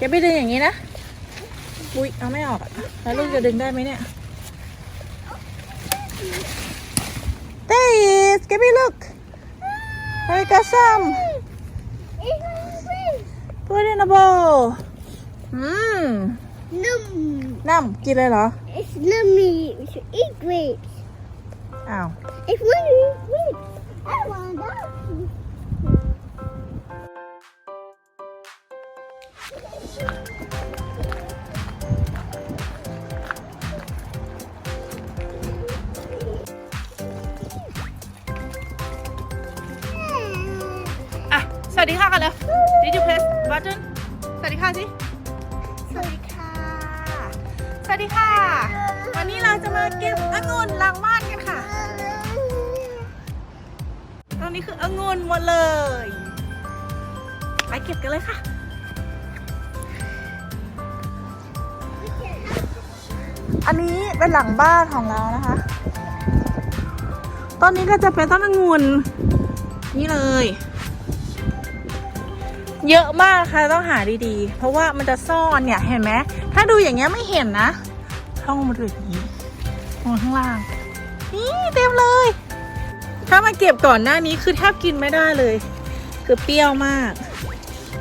แกไปดึงอย่างนี้นะอุ้ยเอาไม่ออกอะแล้วลูกจะดึงได้ไหมเนี่ย There he is. Give me a look. I got some. Put it in a bowl. Mmm. Num. น้ำกินเลยเหรอ It's nummy. We should eat grapes. อ้าว If we eat grapes, I want that. ดีค่ะกันเลย Did you press button สวัสดีค่ะสิ สวัสดีค่ะ สวัสดีค่ะ วันนี้เราจะมาเก็บองุ่นหลังบ้านกันค่ะ ตอนนี้คือองุ่นหมดเลย ไปเก็บกันเลยค่ะอันนี้เป็นหลังบ้านของเรานะคะตอนนี้ก็จะเป็นต้นองุ่นนี่เลย เยอะมากค่ะต้องหาดีๆ เพราะว่ามันจะซ่อนเนี่ยเห็นไหมถ้าดูอย่างเงี้ยไม่เห็นนะช่องมันดูอย่างนี้มองข้างล่าง นี่เต็มเลย ถ้ามาเก็บก่อนหน้านี้คือแทบกินไม่ได้เลย คือเปรี้ยวมาก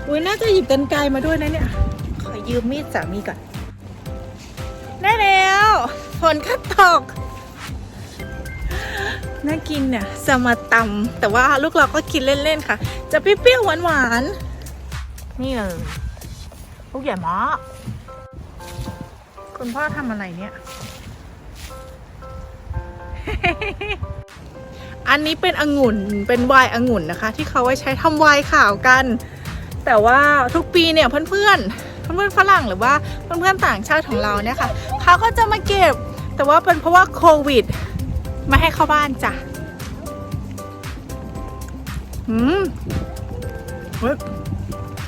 อุ้ยน่าจะหยิบกันไกลมาด้วยนะเนี่ย ขอยืมมีดสามีก่อน ได้แล้วฝนก็ตกน่ากินเนี่ยจะมาตำแต่ว่าลูกเราก็กินเล่น ๆ ค่ะ จะเปรี้ยวๆหวานๆ นี่เลยลูกใหญ่มากคุณพ่อทำอะไรเนี่ย อันนี้เป็นองุ่น เป็นไวน์องุ่นนะคะ ที่เขาไว้ใช้ทำไวน์ขาวกัน แต่ว่าทุกปีเนี่ยเพื่อนๆ เพื่อนๆฝรั่งหรือว่าเพื่อนๆต่างชาติของเราเนี่ยค่ะเขาก็จะมาเก็บ แต่ว่าเป็นเพราะว่าโควิดไม่ให้เข้าบ้านจ้ะอืมเฮ้ย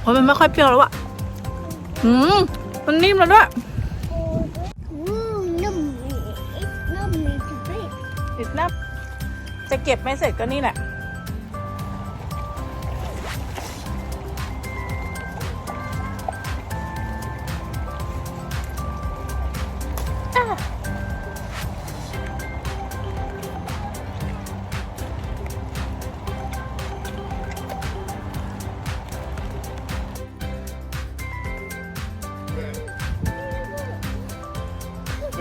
เพราะมันไม่ค่อยเปรี้ยวแล้วอะอืมมันนิ่มแล้วด้วย Ooh, nummy. It's nummy to grapes. ติดหน้าจะเก็บไม่เสร็จก็นี่แหละอะ น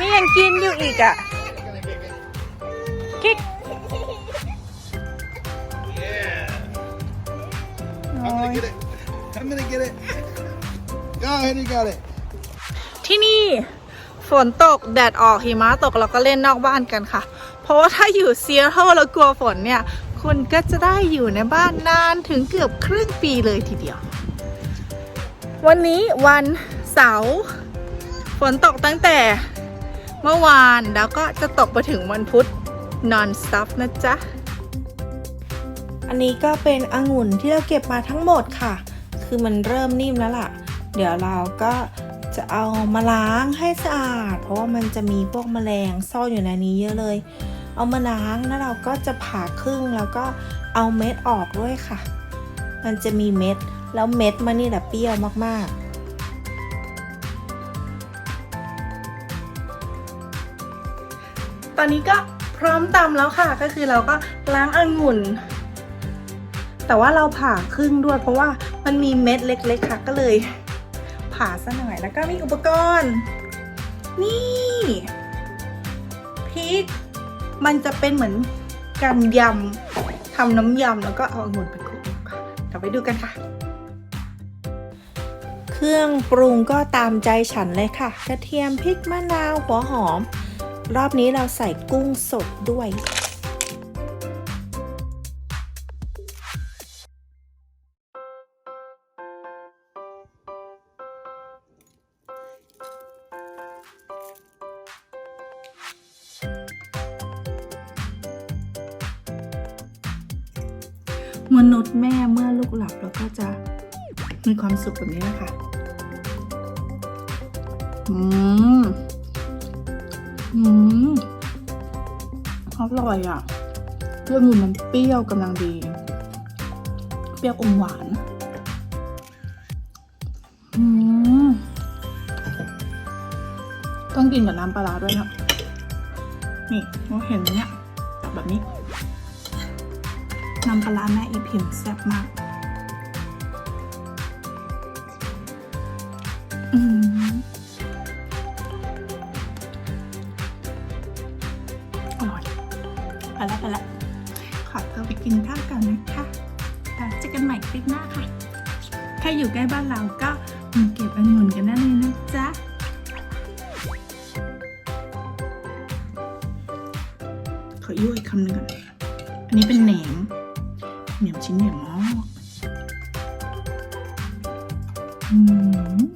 ี่ยังกินอยู่อีกอะคิก I'm gonna get it. I'm gonna get it. Go ahead, you got it. ที่นี่ฝนตกแดดออกหิมะตกเราก็เล่นนอกบ้านกันค่ะ เพราะว่าถ้าอยู่เซียโตรแล้วกลัวฝนเนี่ย คุณก็จะได้อยู่ในบ้านนานถึงเกือบครึ่งปีเลยทีเดียว วันนี้วันเสาร์ฝนตกตั้งแต่เมื่อวานแล้วก็จะตกไปถึงวันพุธ non stop นะจ๊ะ อันนี้ก็เป็นองุ่นที่เราเก็บมาทั้งหมดค่ะ คือมันเริ่มนิ่มแล้วล่ะ เดี๋ยวเราก็จะเอามาล้างให้สะอาด เพราะว่ามันจะมีพวกแมลงซ่อนอยู่ในนี้เยอะเลย เอามาล้างแล้วเราก็จะผ่าครึ่งแล้วก็เอาเม็ดออกด้วยค่ะ มันจะมีเม็ด แล้วเม็ดมันนี่แหละเปรี้ยวมากๆตอนนี้ก็พร้อมตำแล้วค่ะ ก็คือเราก็ล้างองุ่น แต่ว่าเราผ่าครึ่งด้วย เพราะว่ามันมีเม็ดเล็ก ๆ ค่ะ ก็เลย ผ่าซะหน่อยแล้วก็มีอุปกรณ์ นี่พริก มันจะเป็นเหมือนการยำทำน้ำยำแล้วก็เอาองุ่นไปคลุกเดี๋ยวไปดูกันค่ะ เครื่องปรุงก็ตามใจฉันเลยค่ะ กระเทียมพริกมะนาวหัวหอม รอบนี้เราใส่กุ้งสดด้วย มนุษย์แม่เมื่อลูกหลับเราก็จะมีความสุขแบบนี้นะคะอืม อืมอร่อยอะเรื่องมันเปรี้ยวกำลังดี เปรี้ยวอมหวาน อืม ต้องกินกับน้ำปลาร้าด้วยนะ นี่เราเห็นเนี่ยแบบนี้ น้ำปลาแม่อีพิมแซ่บมาก อืมอร่อยไปแล้วไปแล้วขอตัวไปกินข้าวก่อนนะคะแล้วเจอกันใหม่คลิปหน้าค่ะ ใครอยู่ใกล้บ้านเราก็มาเก็บองุ่นกันได้เลยนะจ๊ะขอยั่วอีกคำหนึ่งก่อน อันนี้เป็นแหนม แหนมชิ้นใหญ่มากอืม